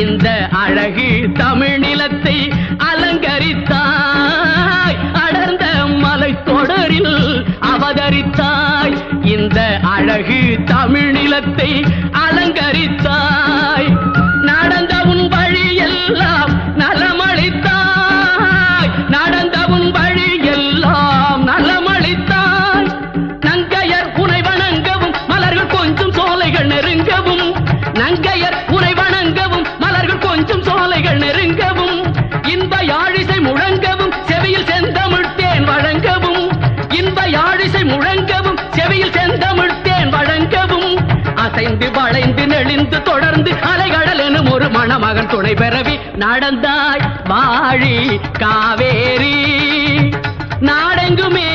இந்த அழகு தமிழ்நிலத்தை அலங்கரித்தாய். அடர்ந்த மலை தொடரில் அவதரித்தாய். இந்த அழகு தமிழ்நிலத்தை அலங்கரித்தாய். கண்கள் நெருங்கவும் இன்ப யாழிசை முழங்கவும் செவியில் செந்தமிழ்த்தேன் வழங்கவும். இன்ப யாழிசை முழங்கவும் செவியில் செந்தமிழ்த்தேன் வழங்கவும். அசைந்து வளைந்து நெளிந்து தொடர்ந்து அலைகடல் எனும் ஒரு மணமகன் துணை பெறவி நடந்தாய் வாழி காவேரி.